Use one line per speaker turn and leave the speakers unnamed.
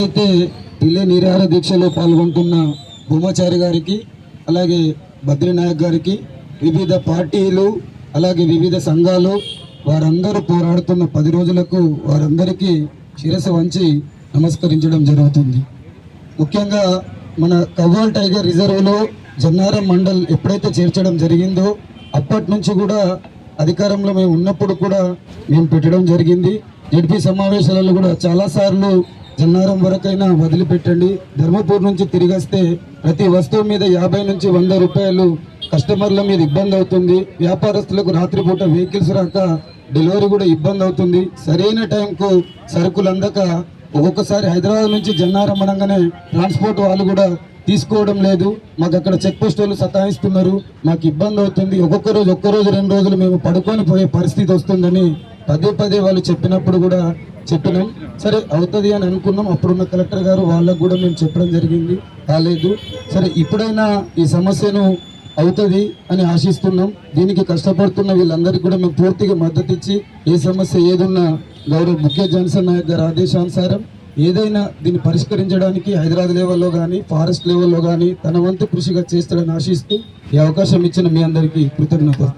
అయితే రిలే నిరాహార దీక్షలో పాల్గొంటున్న భూమాచారి గారికి అలాగే బద్రీనాయక్ గారికి వివిధ పార్టీలు అలాగే వివిధ సంఘాలు వారందరూ పోరాడుతున్న పది రోజులకు వారందరికీ శిరస వంచి నమస్కరించడం జరుగుతుంది. ముఖ్యంగా మన కవ్వాల్ టైగర్ రిజర్వ్లో జన్నారం మండల్ ఎప్పుడైతే చేర్చడం జరిగిందో అప్పటి నుంచి కూడా అధికారంలో మేము ఉన్నప్పుడు కూడా మేము పెట్టడం జరిగింది. జడ్పీ సమావేశాలలో కూడా చాలాసార్లు జన్నారం వరకైనా వదిలిపెట్టండి. ధర్మపూర్ నుంచి తిరిగి వస్తే ప్రతి వస్తువు మీద యాభై నుంచి వంద రూపాయలు కస్టమర్ల మీద ఇబ్బంది అవుతుంది. వ్యాపారస్తులకు రాత్రిపూట వెహికల్స్ రాక డెలివరీ కూడా ఇబ్బంది అవుతుంది. సరైన టైంకు సరుకులు అందక ఒక్కొక్కసారి హైదరాబాద్ నుంచి జన్నారం అనగానే ట్రాన్స్పోర్ట్ వాళ్ళు కూడా తీసుకోవడం లేదు. మాకు అక్కడ చెక్ పోస్ట్ వాళ్ళు సతాయిస్తున్నారు. మాకు ఇబ్బంది అవుతుంది. ఒక్కొక్క రోజు ఒక్క రోజు రెండు రోజులు మేము పడుకొని పోయే పరిస్థితి వస్తుందని పదే పదే వాళ్ళు చెప్పినప్పుడు కూడా చెప్పినాం. సరే అవుతుంది అని అనుకున్నాం. అప్పుడున్న కలెక్టర్ గారు వాళ్ళకు కూడా మేము చెప్పడం జరిగింది. కాలేదు. సరే ఇప్పుడైనా ఈ సమస్యను అవుతుంది అని ఆశిస్తున్నాం. దీనికి కష్టపడుతున్న వీళ్ళందరికీ కూడా మేము పూర్తిగా మద్దతు ఇచ్చి ఏ సమస్య ఏదున్నా గౌరవ ముఖ్య జాన్సన్ నాయక్ గారి ఆదేశానుసారం ఏదైనా దీన్ని పరిష్కరించడానికి హైదరాబాద్ లెవెల్లో కానీ ఫారెస్ట్ లెవెల్లో కానీ తన వంతు కృషిగా చేస్తాడని ఆశిస్తూ ఈ అవకాశం ఇచ్చిన మీ అందరికీ కృతజ్ఞత